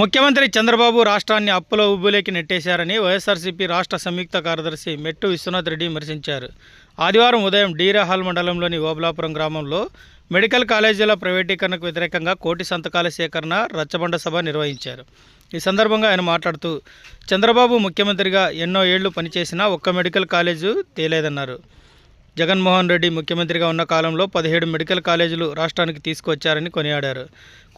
ముఖ్యమంత్రి చంద్రబాబు రాష్ట్రాన్ని అప్పుల ఉబ్బులేకి నెట్టేశారని వైఎస్ఆర్సీపీ రాష్ట్ర సంయుక్త కార్యదర్శి మెట్టు విశ్వనాథ్ రెడ్డి విమర్శించారు. ఆదివారం ఉదయం డీరాహాల్ మండలంలోని ఓబలాపురం గ్రామంలో మెడికల్ కాలేజీల ప్రైవేటీకరణకు వ్యతిరేకంగా కోటి సంతకాల సేకరణ రచ్చబండ సభ నిర్వహించారు. ఈ సందర్భంగా ఆయన మాట్లాడుతూ చంద్రబాబు ముఖ్యమంత్రిగా ఎన్నో ఏళ్ళు పనిచేసినా ఒక్క మెడికల్ కాలేజు తేలేదన్నారు. జగన్మోహన్ రెడ్డి ముఖ్యమంత్రిగా ఉన్న కాలంలో పదిహేడు మెడికల్ కాలేజీలు రాష్ట్రానికి తీసుకొచ్చారని కొనియాడారు.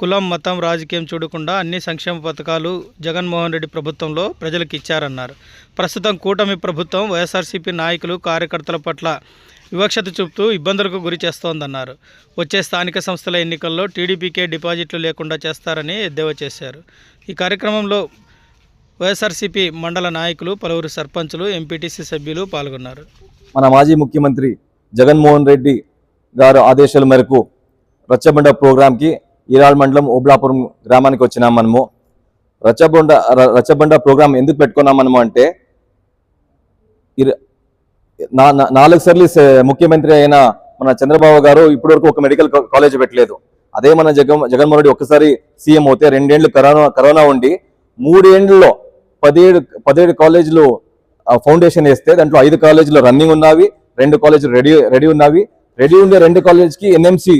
కులం మతం రాజకీయం చూడకుండా అన్ని సంక్షేమ పథకాలు జగన్మోహన్ రెడ్డి ప్రభుత్వంలో ప్రజలకు ఇచ్చారన్నారు. ప్రస్తుతం కూటమి ప్రభుత్వం వైఎస్ఆర్సీపీ నాయకులు కార్యకర్తల పట్ల వివక్షత చూపుతూ ఇబ్బందులకు గురి చేస్తోందన్నారు. వచ్చే స్థానిక సంస్థల ఎన్నికల్లో టీడీపీకే డిపాజిట్లు లేకుండా చేస్తారని ఎద్దేవా చేశారు. ఈ కార్యక్రమంలో వైఎస్ఆర్సీపీ మండల నాయకులు పలువురు సర్పంచులు ఎంపీటీసీ సభ్యులు పాల్గొన్నారు. మన మాజీ ముఖ్యమంత్రి జగన్మోహన్ రెడ్డి గారు ఆదేశాల మేరకు రచ్చబండ ప్రోగ్రాంకి ఈరాల్ మండలం ఓబ్లాపురం గ్రామానికి వచ్చినాం మనము. రచ్చబండ రచ్చబండ ప్రోగ్రాం ఎందుకు పెట్టుకున్నాం మనము అంటే ఇర- నా- నాలుగు సార్లు ముఖ్యమంత్రి అయిన మన చంద్రబాబు గారు ఇప్పటివరకు ఒక మెడికల్ కాలేజ్ పెట్టలేదు. అదే మన జగన్ జగన్మోహన్ రెడ్డి ఒక్కసారి సీఎం అవుతే రెండేళ్ళు కరోనా కరోనా ఉండి మూడేళ్ళలో పదిహేడు పదిహేడు కాలేజీలు ఫౌండేషన్ వేస్తే దాంట్లో ఐదు కాలేజీలు రన్నింగ్ ఉన్నవి రెండు కాలేజీలు రెడీ రెడీ ఉన్నవి. రెడీ ఉండే రెండు కాలేజ్కి ఎన్ఎంసి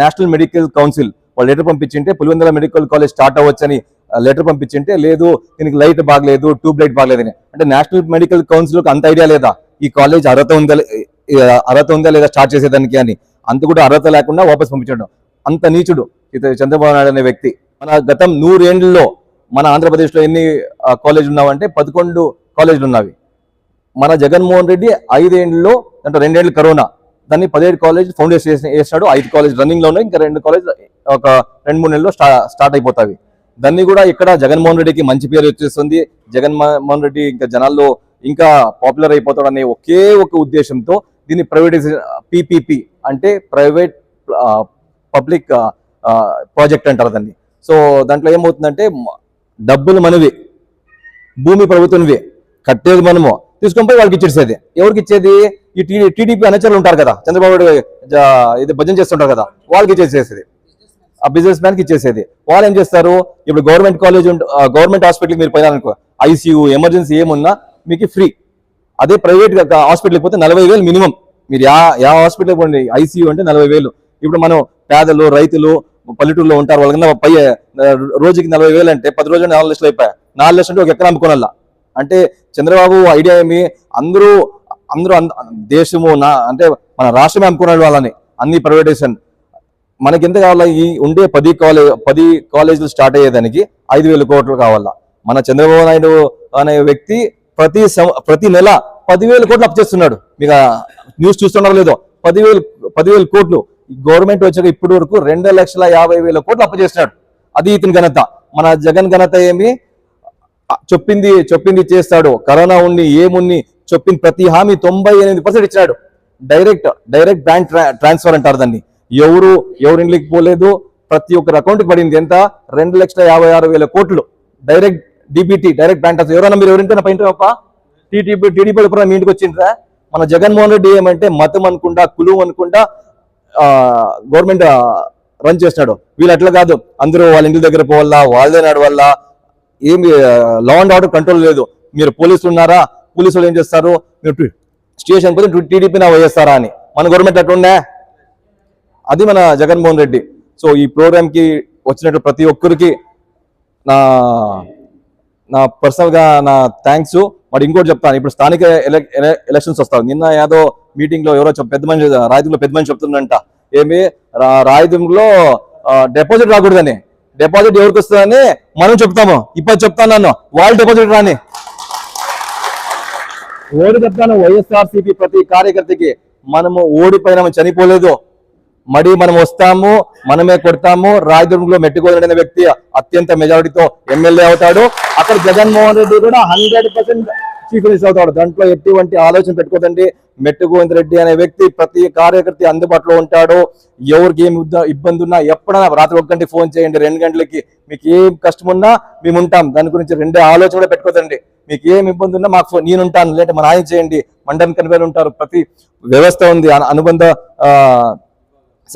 నేషనల్ మెడికల్ కౌన్సిల్ వాళ్ళు లెటర్ పంపించింటే పులివెందుల మెడికల్ కాలేజ్ స్టార్ట్ అవ్వచ్చని లెటర్ పంపించింటే లేదు దీనికి లైట్ బాగలేదు ట్యూబ్ లైట్ బాగలేదని. అంటే నేషనల్ మెడికల్ కౌన్సిల్కి అంత ఐడియా లేదా? ఈ కాలేజ్ అర్హత ఉందా అర్హత ఉందా లేదా స్టార్ట్ చేసేదానికి అని. అంత కూడా అర్హత లేకుండా వాపస్ పంపించడం. అంత నీచుడు ఇతను చంద్రబాబు నాయుడు అనే వ్యక్తి. మన గతం నూరేండ్లలో మన ఆంధ్రప్రదేశ్లో ఎన్ని కాలేజీలు ఉన్నావంటే పదకొండు కాలేజీలు ఉన్నవి. మన జగన్మోహన్ రెడ్డి ఐదేళ్ళలో అంటే రెండేళ్ళు కరోనా. దాన్ని పదిహేడు కాలేజ్ ఫౌండేషన్ వేసి- వేసినాడు ఐదు కాలేజ్ రన్నింగ్లో ఉన్నాయి. ఇంకా రెండు కాలేజ్ ఒక రెండు మూడు నెలల్లో స్టార్ట్ అయిపోతాయి దాన్ని కూడా ఇక్కడ జగన్మోహన్ రెడ్డికి మంచి పేరు వచ్చేస్తుంది. జగన్మోహన్ రెడ్డి ఇంకా జనాల్లో ఇంకా పాపులర్ అయిపోతాడు అనే ఒకే ఒక ఉద్దేశంతో దీన్ని ప్రైవేటైజేషన్ పిపిపి అంటే ప్రైవేట్ పబ్లిక్ ప్రాజెక్ట్ అంటారు దాన్ని. సో దాంట్లో ఏమవుతుందంటే డబ్బులు మనవి. భూమి ప్రభుత్వంవి. కట్టేది మనము. తీసుకొని పోయి వాళ్ళకి ఇచ్చేసేది. ఎవరికి ఇచ్చేది? ఈ టీడీపీ అనుచరులు ఉంటారు కదా చంద్రబాబు ఇది భజన చేస్తుంటారు కదా వాళ్ళకి ఇచ్చేసేది ఆ బిజినెస్ మ్యాన్కి ఇచ్చేసేది. వాళ్ళు ఏం చేస్తారు? ఇప్పుడు గవర్నమెంట్ కాలేజ్ గవర్నమెంట్ హాస్పిటల్ మీరు పోయినారనుకో ఐసీయూ ఎమర్జెన్సీ ఏమున్నా మీకు ఫ్రీ. అదే ప్రైవేట్ హాస్పిటల్కి పోతే నలభై వేలు మినిమం. మీరు యా యా హాస్పిటల్కి పోండి ఐసీయూ అంటే నలభై వేలు. ఇప్పుడు మనం పేదలు రైతులు పల్లెటూరులో ఉంటారు వాళ్ళకన్నా పై రోజుకి నలభై వేలు అంటే పది రోజులు నాలుగు లక్షలు అయిపోయాయి. నాలుగు లక్షలు అంటే ఒక ఎకరం అమ్ముకోనల్లా అంటే చంద్రబాబు ఐడియా ఏమి? అందరూ అందరూ దేశము నా అంటే మన రాష్ట్రమే అమ్ముకున్నాడు వాళ్ళని అన్ని ప్రైవేటైజేషన్ మనకి ఎంత కావాలా? ఈ ఉండే పది కాలేజ్ పది కాలేజీలు స్టార్ట్ అయ్యేదానికి ఐదు వేల కోట్లు కావాలా. మన చంద్రబాబు నాయుడు అనే వ్యక్తి ప్రతి సం- ప్రతి నెల పదివేల కోట్లు అప్ చేస్తున్నాడు. మీకు న్యూస్ చూస్తున్నారో లేదో పదివేలు పదివేల కోట్లు. గవర్నమెంట్ వచ్చాక ఇప్పటి వరకు రెండు లక్షల యాభై వేల కోట్లు అప్పు చేస్తున్నాడు. అది ఇతని ఘనత. మన జగన్ ఘనత ఏమి? చెప్పింది చెప్పింది చేస్తాడు. కరోనా ఉన్ని ఏమున్ని చెప్పిన ప్రతి హామీ తొంభై ఎనిమిది పర్సెంట్ ఇచ్చాడు డైరెక్ట్ డైరెక్ట్ బ్యాంక్ ట్రాన్స్ఫర్ అంటారు దాన్ని. ఎవరు ఎవరి ఇంట్లోకి పోలేదు ప్రతి ఒక్కరి అకౌంట్కి పడింది ఎంత? రెండు లక్షల యాభై ఆరు వేల కోట్లు. Direct DBT direct bank transfer ఎవరైనా మీరు ఎవరింటే పైన తప్ప టీటీపీ టీడీపీ ఎప్పుడైనా మీ ఇంటికి వచ్చిండ్రా? మన జగన్మోహన్ రెడ్డి ఏమంటే మతం అనుకుంటా కులం అనుకుంటా గవర్నమెంట్ రన్ చేస్తున్నాడు వీళ్ళు అట్లా కాదు. అందరూ వాళ్ళ ఇంటి దగ్గర పోవాలా వాళ్ళే నడవాలా ఏమి లా అండ్ ఆర్డర్ కంట్రోల్ లేదు. మీరు పోలీసులు ఉన్నారా? పోలీసులు ఏం చేస్తారు? మీరు స్టేషన్ పోతే టీడీపీ నా వేస్తారా అని. మన గవర్నమెంట్ అట్లుండే అది మన జగన్మోహన్ రెడ్డి. సో ఈ ప్రోగ్రామ్కి వచ్చినట్టు ప్రతి ఒక్కరికి నా నా పర్సనల్గా నా థ్యాంక్స్ మరి ఇంకోటి చెప్తాను. ఇప్పుడు స్థానిక ఎలక్- ఎలక్షన్స్ వస్తారు నిన్న ఏదో మీటింగ్లో ఎవరో చెప్- పెద్ద మనిషి రాయదుర్గంలో పెద్ద మనిషి చెప్తుందంట ఏమి? రా- రాయదుర్గంలో డిపాజిట్ రాకూడదని. డిపాజిట్ ఎవరికి వస్తుందని మనం చెప్తాము. ఇప్పుడు చెప్తాను నన్ను. వాళ్ళు డిపాజిట్ రాని. ఓడి చెప్తాను వైఎస్ఆర్సీపీ ప్రతి కార్యకర్తకి మనము ఓడిపోయినాము చనిపోలేదు. మడి మనం వస్తాము మనమే కొడతాము. రాయదుర్గంలో మెట్టుకోదడిన వ్యక్తి అత్యంత మెజారిటీతో ఎమ్మెల్యే అవుతాడు. అక్కడ జగన్మోహన్ రెడ్డి కూడా హండ్రెడ్ పర్సెంట్ చీఫ్ మినిస్టర్ అవుతాడు. దాంట్లో ఎటువంటి ఆలోచన పెట్టుకోదండి. మెట్టు గోవింద్ రెడ్డి అనే వ్యక్తి ప్రతి కార్యకర్త అందుబాటులో ఉంటాడు. ఎవరికి ఏమి ఇబ్బంది ఉన్నా ఎప్పుడైనా రాత్రి ఒక గంటకి ఫోన్ చేయండి. రెండు గంటలకి మీకు ఏం కష్టం ఉన్నా మేము ఉంటాం. దాని గురించి రెండే ఆలోచన కూడా పెట్టుకోదండి. మీకు ఏం ఇబ్బంది ఉన్నా మాకు నేను ఉంటాను. లేదంటే మా నాయన చేయండి. మండలం కనివేలు ఉంటారు. ప్రతి వ్యవస్థ ఉంది. అనుబంధ ఆ,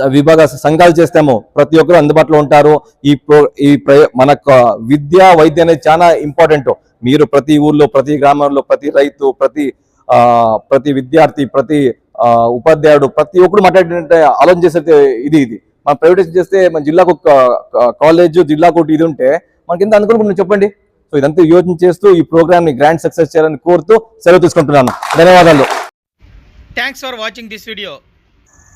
విభాగ సంఘాలు చేస్తాము. ప్రతి ఒక్కరు అందుబాటులో ఉంటారు. ఈ ప్రో ఈ ప్ర- మన విద్య వైద్య అనేది చాలా ఇంపార్టెంట్. మీరు ప్రతి ఊర్లో ప్రతి గ్రామంలో ప్రతి రైతు ప్రతి ఆ, ప్రతి విద్యార్థి ప్రతి ఉపాధ్యాయుడు ప్రతి ఒక్కరు మాట్లాడే ఆలోచన చేసే ఇది ఇది. మనం ప్రైవేటైజ్ చేస్తే మన జిల్లాకు కాలేజ్ జిల్లాకు ఒకటి ఇది ఉంటే మనకి ఎంత అనుకూలంగా చెప్పండి? సో ఇదంతా యోచన చేస్తూ ఈ ప్రోగ్రామ్ని గ్రాండ్ సక్సెస్ చేయాలని కోరుతూ సెలవు తీసుకుంటున్నాను. ధన్యవాదాలు. Thanks for watching this video